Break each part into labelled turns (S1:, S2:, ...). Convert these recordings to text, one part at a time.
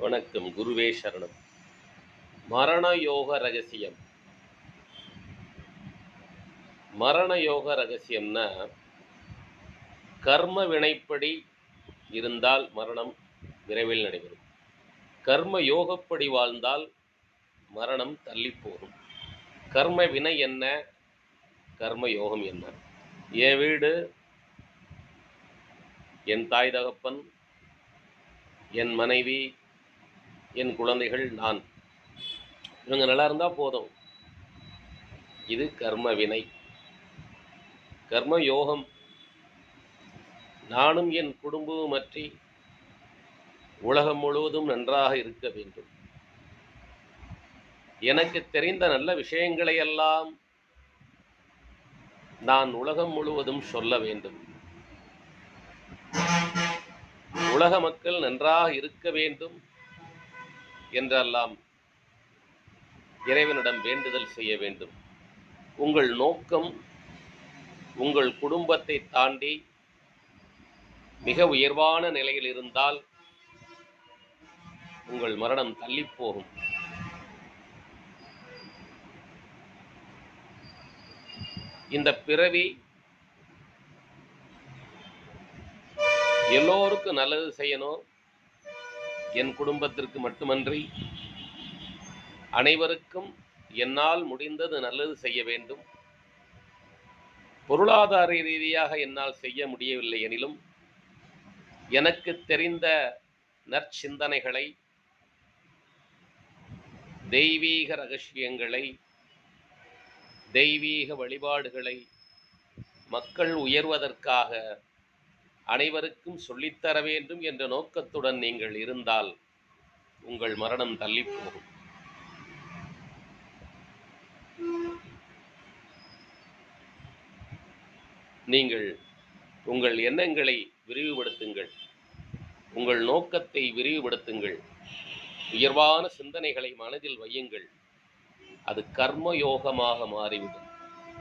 S1: வணக்கம் குருவே சரணம். மரண யோக ரகசியம். மரண யோக ரகசியம்னா கர்ம வினைப்படி இருந்தால் மரணம் விரைவில் நடைபெறும். கர்ம யோகப்படி வாழ்ந்தால் மரணம் தள்ளி போகும் கர்ம வினை என்ன? கர்ம யோகம் என்ன? என் வீடு என் தாய் தகப்பன் என் மனைவி என் குழந்தைகள் நான். இவங்க நல்லா இருந்தால் போதும். இது கர்ம வினை. கர்ம யோகம். நானும் என் குடும்பமும் பற்றி உலகம் முழுவதும் நன்றாக இருக்க வேண்டும். எனக்கு தெரிந்த நல்ல விஷயங்களை எல்லாம் நான் உலகம் முழுவதும் சொல்ல வேண்டும். உலக மக்கள் நன்றாக இருக்க வேண்டும். என்றெல்லாம் இறைவனிடம் வேண்டுதல் செய்ய வேண்டும். உங்கள் நோக்கம் உங்கள் குடும்பத்தை தாண்டி மிக உயர்வான நிலையில் இருந்தால் உங்கள் மரணம் தள்ளிப்போகும் இந்த பிறவி எல்லோருக்கும் நல்லது செய்யணும். என் குடும்பத்திற்கு மட்டுமன்றி அனைவருக்கும் என்னால் முடிந்தது நல்லது செய்ய வேண்டும். பொருளாதார ரீதியாக என்னால் செய்ய முடியவில்லை எனிலும் எனக்கு தெரிந்த நற்சிந்தனைகளை தெய்வீக ரகசியங்களை தெய்வீக வழிபாடுகளை மக்கள் உயர்வதற்காக அனைவருக்கும் சொல்லித்தர வேண்டும் என்ற நோக்கத்துடன் நீங்கள் இருந்தால் உங்கள் மரணம் தள்ளி போகும் நீங்கள் உங்கள் எண்ணங்களை விரிவுபடுத்துங்கள். உங்கள் நோக்கத்தை விரிவுபடுத்துங்கள். உயர்வான சிந்தனைகளை மனதில் வையுங்கள். அது கர்ம யோகமாக மாறிவிடும்.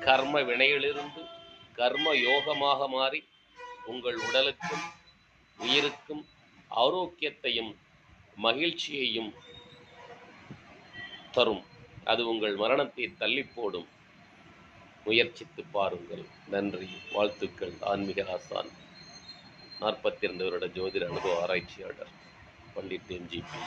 S1: கர்ம வினையிலிருந்து கர்ம யோகமாக மாறி உங்கள் உடலுக்கும் உயிருக்கும் ஆரோக்கியத்தையும் மகிழ்ச்சியையும் தரும். அது உங்கள் மரணத்தை தள்ளி போடும் முயற்சித்து பாருங்கள். நன்றி. வாழ்த்துக்கள். ஆன்மீக ஆசான். நாற்பத்தி இரண்டு வருட ஜோதிட அனுபவ ஆராய்ச்சியாளர் பண்டிட் எம்ஜிபி